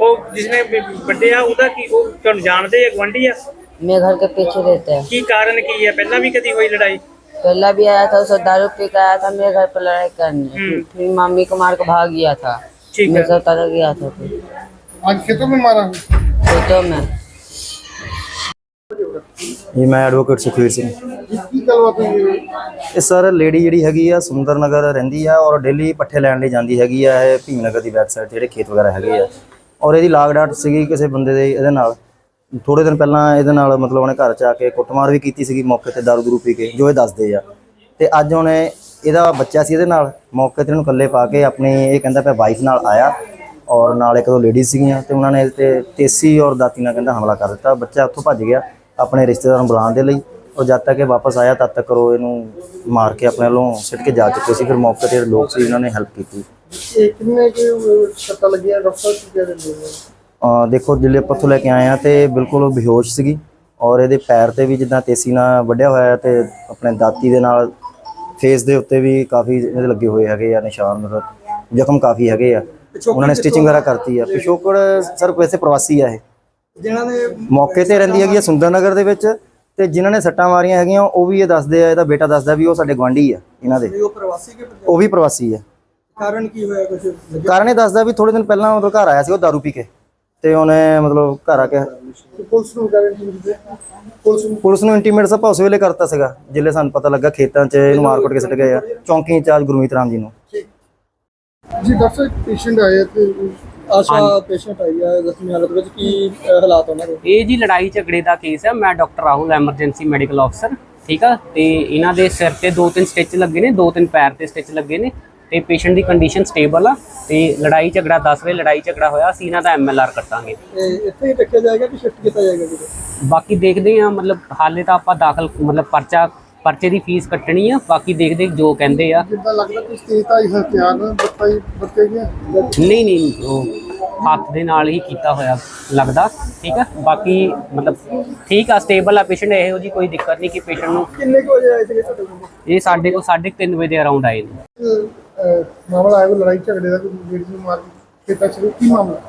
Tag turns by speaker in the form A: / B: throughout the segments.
A: ਉਹ ਜਿਸਨੇ ਬ- ਵੱਢਿਆ ਉਹਦਾ ਕੀ ਉਹ ਤੁਹਾਨੂੰ ਜਾਣਦੇ ਆ ਗਵੰਡੀ ਆ
B: मेरे घर के पीछे रहते हैं
A: ਕੀ ਕਾਰਨ ਕੀ ਹੈ ਪਹਿਲਾਂ ਵੀ ਕਦੀ ਹੋਈ ਲੜਾਈ
B: पहला भी आया था उसे दारू पी के आया था मेरे घर पर लड़ाई करने फिर- फिर मम्मी को मार के भाग गया था
A: ठीक
B: मैं
A: है
B: सब तरह गया था फिर
C: आज खेतों में मारा है
B: खेतों में
D: ਜੀ ਮੈਂ ਐਡਵੋਕੇਟ ਸੁਖਵੀਰ ਸਿੰਘ
C: की गलबात हुई है
D: ਇਹ ਸਰ ਲੇਡੀ ਜਿਹੜੀ ਹੈਗੀ ਆ ਸੁੰਦਰ ਨਗਰ ਰਹਿੰਦੀ ਆ ਔਰ ਡੇਲੀ ਪੱਠੇ ਲੈਣ ਲਈ ਜਾਂਦੀ ਹੈਗੀ ਆ ਇਹ ਭੀਮ ਨਗਰ ਦੀ ਬੈਕ ਸਾਈਡ ਜਿਹੜੇ ਖੇਤ ਵਗੈਰਾ ਹੈਗੇ ਆ ਔਰ ਇਹਦੀ ਲਾਗ ਡਾਟ ਸੀਗੀ ਕਿਸੇ ਬੰਦੇ ਦੇ ਇਹਦੇ ਨਾਲ। ਥੋੜੇ ਦਿਨ ਪਹਿਲਾਂ ਇਹਦੇ ਨਾਲ ਮਤਲਬ ਉਹਨੇ ਘਰ ਚ ਆ ਕੇ ਕੁੱਟਮਾਰ ਵੀ ਕੀਤੀ ਸੀਗੀ ਮੌਕੇ ਤੇ ਦਾਰੂ ਦਰੂ ਪੀ ਕੇ, ਜੋ ਇਹ ਦੱਸਦੇ ਆ। ਤੇ ਅੱਜ ਉਹਨੇ ਇਹਦਾ ਬੱਚਾ ਸੀ ਇਹਦੇ ਨਾਲ, ਮੌਕੇ ਤੇ ਇਹਨੂੰ ਇਕੱਲੇ ਪਾ ਕੇ ਆਪਣੀ ਇਹ ਕਹਿੰਦਾ ਪਿਆ ਵਾਈਫ ਨਾਲ ਆਇਆ ਔਰ ਨਾਲ ਇੱਕ ਦੋ ਲੇਡੀਜ਼ ਸੀਗੀਆਂ ਤੇ ਉਹਨਾਂ ਨੇ ਇਹਦੇ ਤੇ ਤੇਸੀ ਔਰ ਦਾਤੀ ਨਾਲ ਕਹਿੰਦਾ ਹਮਲਾ ਕਰ ਦਿੱਤਾ। ਬੱਚਾ ਉੱਥੋਂ ਭੱਜ ਗਿਆ ਆਪਣੇ ਰਿਸ਼ਤੇਦਾਰਾਂ ਨੂੰ ਬੁਲਾਉਣ ਦੇ ਲਈ ਔਰ ਜਦ ਤੱਕ ਇਹ ਵਾਪਸ ਆਇਆ ਤਦ ਤੱਕ ਉਹ ਇਹਨੂੰ ਮਾਰ ਕੇ ਆਪਣੇ ਵੱਲੋਂ ਸਿੱਟ ਕੇ ਜਾ ਚੁੱਕੇ ਸੀ। ਫਿਰ ਮੌਕੇ ਤੇ ਲੋਕ ਸੀ, ਉਹਨਾਂ ਨੇ ਹੈਲਪ ਕੀਤੀ। ਇਹ ਦੇਖੋ ਜਿੱਲੇ ਪੱਥੋਂ ਲੈ ਕੇ ਆਏ ਤੇ ਬਿਲਕੁਲ ਬੇਹੋਸ਼ ਸੀਗੀ ਔਰ ਇਹਦੇ ਪੈਰ ਤੇ ਵੀ ਜਿੱਦਾਂ ਤੇਸੀ ਨਾਲ ਵੱਢਿਆ ਹੋਇਆ ਤੇ ਆਪਣੇ ਦਾਤੀ ਦੇ ਨਾਲ ਫੇਸ ਦੇ ਉੱਤੇ ਵੀ ਕਾਫੀ ਇਹਦੇ ਲੱਗੇ ਹੋਏ ਹੈਗੇ ਆ ਨਿਸ਼ਾਨ ਮਤਲਬ ਜ਼ਖਮ ਕਾਫੀ ਹੈਗੇ ਆ। ਉਹਨਾਂ ਨੇ ਸਟਿਚਿੰਗ ਵਗੈਰਾ ਕਰਤੀ ਆ। ਪਿਸ਼ੋਕੜ ਸਰ ਵੈਸੇ ਪ੍ਰਵਾਸੀ ਆ ਇਹ।
C: ਜਿਨ੍ਹਾਂ ਨੇ
D: ਮੌਕੇ ਤੇ ਰਹਿੰਦੀ ਹੈਗੀ ਆ ਸੁੰਦਰ ਨਗਰ ਦੇ ਵਿੱਚ ਤੇ ਜਿਨ੍ਹਾਂ ਨੇ ਸੱਟਾਂ ਮਾਰੀਆਂ ਹੈਗੀਆਂ ਉਹ ਵੀ ਇਹ ਦੱਸਦੇ ਆ ਇਹਦਾ ਬੇਟਾ ਦੱਸਦਾ ਵੀ ਉਹ ਸਾਡੇ ਗਵਾਂਢੀ ਆ ਇਹਨਾਂ ਦੇ।
C: ਉਹ ਪ੍ਰਵਾਸੀ ਕਿ
D: ਉਹ ਵੀ ਪ੍ਰਵਾਸੀ ਆ।
C: ਕਾਰਨ ਕੀ ਹੋਇਆ ਕੁਝ
D: ਕਾਰਨ ਇਹ ਦੱਸਦਾ ਵੀ ਥੋੜੇ ਦਿਨ ਪਹਿਲਾਂ ਮਤਲਬ ਘਰ ਆਇਆ ਸੀ ਉਹ ਦਾਰੂ ਪੀ ਕੇ ਤੇ ਉਹਨੇ ਮਤਲਬ ਘਰ ਆ ਕੇ
C: ਪੁਲਿਸ ਨੂੰ ਪੁਲਿਸ ਨੂੰ
D: ਪੁਲਿਸ ਨੂੰ ਇੰਟੀਮੇਟ ਸਭ ਉਸ ਵੇਲੇ ਕਰਤਾ ਸੀਗਾ ਜਿੱਲੇ ਸਾਨੂੰ ਪਤਾ ਲੱਗਾ ਖੇਤਾਂ 'ਚ ਇਹਨੂੰ ਮਾਰਕਟ ਕੇ ਸੱਟ ਗਏ ਆ ਚੌਂਕੀ ਇੰਚਾਰਜ ਗੁਰਮੀਤ ਰਾਮ ਜੀ ਨੂੰ।
C: ਜੀ ਡਾਕਟਰ ਪੇਸ਼ੈਂਟ ਆਏ ਤੇ
E: ਆਸ਼ਾ ਪੇਸ਼ੈਂਟ ਆਈ ਆ ਜ਼ਖਮੀ ਹਾਲਤ ਵਿੱਚ ਕੀ ਹਾਲਾਤ ਉਹਨਾਂ ਦੇ?
F: ਇਹ ਜੀ ਲੜਾਈ ਝਗੜੇ ਦਾ ਕੇਸ ਹੈ ਮੈਂ ਡਾਕਟਰ ਰਾਹੁਲ ਐਮਰਜੈਂਸੀ ਮੈਡੀਕਲ ਅਫਸਰ ਠੀਕ ਆ? ਤੇ ਇਹਨਾਂ ਦੇ ਸਿਰ ਤੇ ਦੋ ਤਿੰਨ ਸਟਿਚ ਲੱਗੇ ਨੇ ਦੋ ਤਿੰਨ ਪੈਰ ਤੇ ਸਟਿਚ ਲੱਗੇ ਨੇ। ਤੇ ਪੇਸ਼ੈਂਟ ਦੀ ਕੰਡੀਸ਼ਨ ਸਟੇਬਲ ਆ ਤੇ ਲੜਾਈ ਝਗੜਾ ਦੱਸ ਰਹੇ ਲੜਾਈ ਝਗੜਾ ਹੋਇਆ ਅਸੀਂ ਇਹਨਾਂ ਦਾ ਐਮਐਲਆਰ ਕੱਟਾਂਗੇ।
E: ਇੱਥੇ ਹੀ ਰੱਖਿਆ ਜਾਏਗਾ ਕਿ ਸ਼ਿਫਟ ਕੀਤਾ ਜਾਏਗਾ ਕਿਤੇ
F: ਬਾਕੀ ਦੇਖਦੇ ਆ ਮਤਲਬ ਹਾਲੇ ਤਾਂ ਆਪਾਂ ਦਾਖਲ ਮਤਲਬ ਪਰਚਾ ਪਰਚੇ ਦੀ ਫੀਸ ਕੱਟਣੀ ਆ ਬਾਕੀ ਦੇਖਦੇ ਜੋ ਕਹਿੰਦੇ ਆ।
C: ਜਿੱਦਾਂ ਲੱਗਦਾ ਕੁਝ 3 25 ਹਜ਼ਾਰ ਬੱਚੇ ਬੱਚੇ
F: ਨਹੀਂ ਨਹੀਂ ਉਹ ਹੱਥ ਦੇ ਨਾਲ ਹੀ ਕੀਤਾ ਹੋਇਆ ਲੱਗਦਾ ਠੀਕ ਆ? ਬਾਕੀ ਮਤਲਬ ਠੀਕ ਆ ਸਟੇਬਲ ਆ ਪੇਸ਼ੈਂਟ ਇਹੋ ਜੀ ਕੋਈ ਦਿੱਕਤ ਨਹੀਂ ਕਿ ਪੇਸ਼ੈਂਟ ਨੂੰ
E: ਕਿੰਨੇ ਕੁ ਵਜੇ ਆਏ ਸੀਗੇ ਤੁਹਾਡੇ ਕੋਲ?
F: ਇਹ ਸਾਡੇ ਕੋਲ 3:30 ਵਜੇ ਦੇ ਅਰਾਊਂਡ ਆਏ ਨੇ।
C: ਮਾਮਲਾ ਆਇਆ ਕੋਈ ਲੜਾਈ ਝਗੜੇ ਦਾ ਕੋਈ ਲੇਡੀ ਨੂੰ ਮਾਰ ਕੇ ਖੇਤਾਂ ਚ ਕੀ ਮਾਮਲਾ?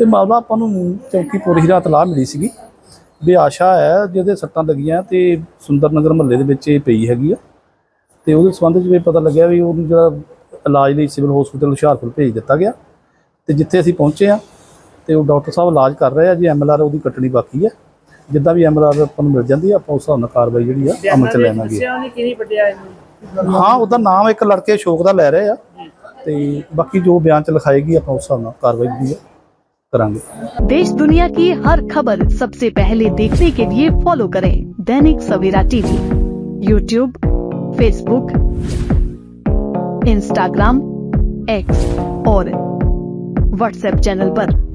G: ਇਹ ਮਾਮਲਾ ਆਪਾਂ ਨੂੰ ਚੌਕੀ ਪੂਰੀ ਰਾਤ ਲਾ ਮਿਲੀ ਸੀਗੀ। ਵੀ ਆਸ਼ਾ ਹੈ ਜਿਹਦੇ ਸੱਟਾਂ ਲੱਗੀਆਂ ਤੇ ਸੁੰਦਰ ਨਗਰ ਮਹੱਲੇ ਦੇ ਵਿੱਚ ਇਹ ਪਈ ਹੈਗੀ ਆ। ਤੇ ਉਹਦੇ ਸੰਬੰਧ ਵਿੱਚ ਵੀ ਪਤਾ ਲੱਗਿਆ ਵੀ ਉਹਨੂੰ ਜਿਹੜਾ ਇਲਾਜ ਲਈ ਸਿਵਲ ਹਸਪੀਟਲ ਹੁਸ਼ਿਆਰਪੁਰ ਭੇਜ ਦਿੱਤਾ ਗਿਆ। ਤੇ ਜਿੱਥੇ ਅਸੀਂ ਪਹੁੰਚੇ ਆ ਤੇ ਉਹ ਡਾਕਟਰ ਸਾਹਿਬ ਇਲਾਜ ਕਰ ਰਹੇ ਆ ਜੀ ਐਮਐਲਆਰ ਉਹਦੀ ਕੱਟਣੀ ਬਾਕੀ ਹੈ ਜਿੱਦਾਂ ਵੀ ਐਮਐਲਆਰ ਆਪਾਂ ਨੂੰ ਮਿਲ ਜਾਂਦੀ ਆ ਆਪਾਂ ਉਸ ਹਿਸਾਬ ਨਾਲ ਕਾਰਵਾਈ ਜਿਹੜੀ ਆ ਅਮਲ ਚ ਲੈਵਾਂਗੇ
A: ਉਹਨੇ ਕਿਹਨੀ ਵੱਢਿਆ ਇਹਨੂੰ
G: ਹਾਂ ਉਹਦਾ ਨਾਮ ਇੱਕ ਲੜਕੇ ਅਸ਼ੋਕ ਦਾ ਲੈ ਰਹੇ ਆ ਤੇ ਬਾਕੀ ਜੋ ਬਿਆਨ ਚ ਲਿਖਾਏਗੀ ਆਪਾਂ ਉਸ ਹਿਸਾਬ ਨਾਲ ਕਾਰਵਾਈ ਜਿਹੜੀ ਆ ਕਰਾਂਗੇ
H: देश दुनिया की हर खबर सबसे पहले देखने के लिए फॉलो करें Dainik Savera TV YouTube Facebook Instagram X और व्हाट्सएप चैनल पर।